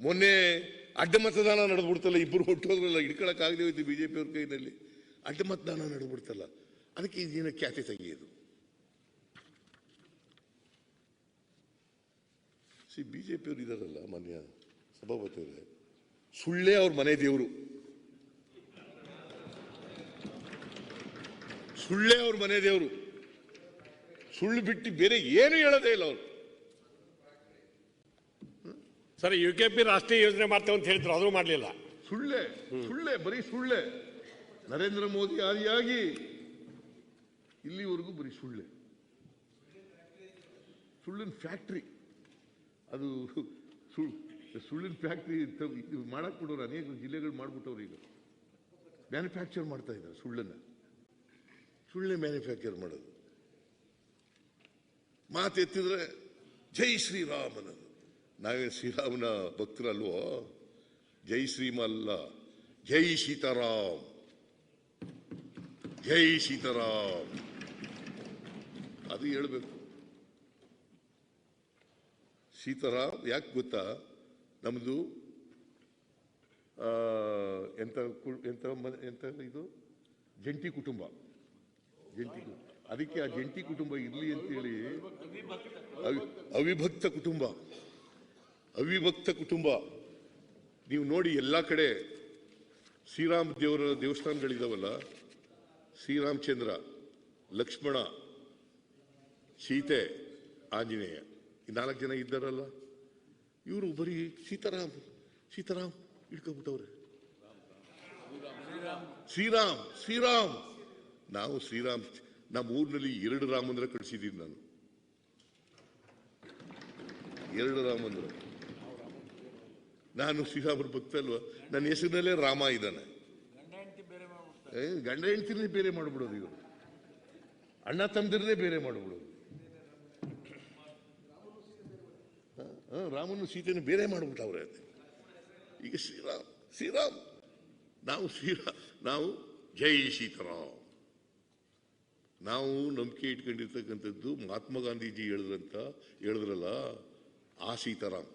ಮೊನ್ನೆ ಅಡ್ಡ ಮತದಾನ ನಡೆದ್ಬಿಡ್ತಲ್ಲ ಇಬ್ಬರು ಹೊಟ್ಟೋದ್ರಲ್ಲ ಹಿಡ್ಕೊಳಕ್ಕಾಗದೆ ಹೋಯ್ತು ಬಿಜೆಪಿ ಅವ್ರ ಕೈನಲ್ಲಿ. ಅಡ್ಡ ಮತದಾನ ನಡೆದ್ಬಿಡ್ತಲ್ಲ. ಅದಕ್ಕೆ ಇದೇನ ಖ್ಯಾತಿ ತೆಗೆಯೋದು ಸಿ, ಬಿಜೆಪಿ ಅವ್ರು ಇದಾರಲ್ಲ ಮಾನ್ಯ ಸಭಾಪತಿ ಅವರೇ. ಸುಳ್ಳೇ ಅವ್ರ ಮನೆ ದೇವರು. ಸುಳ್ಳೇ ಅವ್ರ ಮನೆ ದೇವರು. ಸುಳ್ಳು ಬಿಟ್ಟು ಬೇರೆ ಏನು ಹೇಳೋದೇ ಇಲ್ಲ ಅವರು. ಸರ್ ಯು ಕೆ ಪಿ ರಾಷ್ಟ್ರೀಯ ಯೋಜನೆ ಮಾಡ್ತೇವೆ ಅಂತ ಹೇಳಿದ್ರು, ಆದರೂ ಮಾಡಲಿಲ್ಲ. ಸುಳ್ಳೆ ಸುಳ್ಳೆ, ಬರೀ ಸುಳ್ಳೆ. ನರೇಂದ್ರ ಮೋದಿ ಆದಿಯಾಗಿ ಇಲ್ಲಿವರೆಗೂ ಬರೀ ಸುಳ್ಳೆ. ಸುಳ್ಳಿನ ಫ್ಯಾಕ್ಟ್ರಿ. ಅದು ಸುಳ್ಳು ಸುಳ್ಳಿನ ಫ್ಯಾಕ್ಟ್ರಿ ಇದು ಮಾಡಕ್ ಬಿಡೋರು ಅನೇಕ ಜಿಲ್ಲೆಗಳು ಮಾಡ್ಬಿಟ್ಟವ್ರು ಈಗ. ಮ್ಯಾನುಫ್ಯಾಕ್ಚರ್ ಮಾಡ್ತಾ ಇದ್ದಾರೆ ಸುಳ್ಳನ್ನ. ಸುಳ್ಳೆ ಮ್ಯಾನುಫ್ಯಾಕ್ಚರ್ ಮಾಡೋದು. ಮಾತು ಎತ್ತಿದ್ರೆ ಜೈ ಶ್ರೀರಾಮ್ ನಾವೇ ಶ್ರೀರಾಮನ ಭಕ್ತರಲ್ವೋ? ಜೈ ಶ್ರೀಮಲ್ಲ, ಜೈ ಸೀತಾರಾಮ್ ಜೈ ಸೀತಾರಾಮ್. ಅದು ಹೇಳ್ಬೇಕು. ಸೀತಾರಾಮ್ ಯಾಕೆ ಗೊತ್ತಾ? ಎಂಥ ಎಂತ ಎಂತ ಎಂತ ಇದು? ಜಂಟಿ ಕುಟುಂಬ. ಜಂಟಿ ಅದಕ್ಕೆ ಆ ಜಂಟಿ ಕುಟುಂಬ ಇರಲಿ ಅಂತೇಳಿ, ಅವಿ- ಅವಿಭಕ್ತ ಕುಟುಂಬ. ಅವಿಭಕ್ತ ಕುಟುಂಬ. ನೀವು ನೋಡಿ ಎಲ್ಲ ಕಡೆ ಶ್ರೀರಾಮ ದೇವರ ದೇವಸ್ಥಾನಗಳಿದಾವಲ್ಲ, ಶ್ರೀರಾಮಚಂದ್ರ, ಲಕ್ಷ್ಮಣ, ಸೀತೆ, ಆಂಜನೇಯ, ಈ ನಾಲ್ಕು ಜನ ಇದ್ದಾರಲ್ಲ, ಇವರು ಬರೀ ಸೀತಾರಾಮ್ ಸೀತಾರಾಮ್ ಇಟ್ಕೊಬಿಟ್ಟವ್ರೆ ಶ್ರೀರಾಮ್ ಶ್ರೀರಾಮ್. ನಾವು ಶ್ರೀರಾಮ್, ನಮ್ಮ ಊರಿನಲ್ಲಿ ಎರಡು ರಾಮಂದ್ರ ಮಂದಿರ ಕಳಿಸಿದ್ದೀನಿ ನಾನು. ಎರಡು ರಾಮ ಮಂದಿರ ನಾನು ಶ್ರೀರಾಮರ ಭಕ್ತ ಅಲ್ವಾ? ನನ್ನ ಹೆಸರಿನಲ್ಲೇ ರಾಮ ಇದ್ದಾನೆ. ಗಂಡ ಹೆಂಡತಿನೇ ಬೇರೆ ಮಾಡ್ಬಿಡೋದು ಇವರು. ಅಣ್ಣ ತಂದಿರದೇ ಬೇರೆ ಮಾಡ್ಬಿಡೋದು. ರಾಮನು ಸೀತೆಯನ್ನು ಬೇರೆ ಮಾಡ್ಬಿಟ್ಟವ್ರೆ ಈಗ ಶ್ರೀರಾಮ್ ಶ್ರೀರಾಮ್, ನಾವು ಶ್ರೀರಾಮ್ ನಾವು ಜೈ ಸೀತಾರಾಮ್. ನಾವು ನಂಬಿಕೆ ಇಟ್ಕೊಂಡಿರ್ತಕ್ಕಂಥದ್ದು ಮಹಾತ್ಮ ಗಾಂಧೀಜಿ ಹೇಳಿದ್ರಂತ, ಹೇಳಿದ್ರಲ್ಲ, ಆ ಸೀತಾರಾಮ್.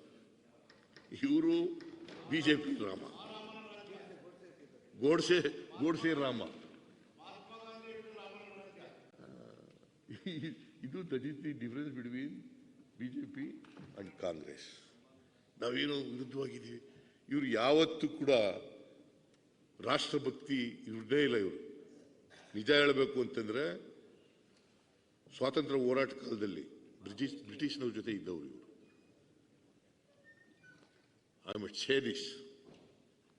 ಇವರು ಬಿಜೆಪಿ ರಾಮ. ಗೋಡ್ಸೆ ಗೋಡ್ಸೆ ರಾಮ. ಇದು that difference the difference between BJP and Congress. ನಾವೇನು ವಿರುದ್ಧವಾಗಿದ್ದೀವಿ. ಇವರು ಯಾವತ್ತೂ ಕೂಡ ರಾಷ್ಟ್ರಭಕ್ತಿ ಇವ್ರದೇ ಇಲ್ಲ ಇವರು. ನಿಜ ಹೇಳಬೇಕು ಅಂತಂದ್ರೆ ಸ್ವಾತಂತ್ರ್ಯ ಹೋರಾಟ ಕಾಲದಲ್ಲಿ ಬ್ರಿಟಿಷ್, ಬ್ರಿಟಿಷ್ನವ್ರ ಜೊತೆ ಇದ್ದವರು ಇವರು. Mercedes.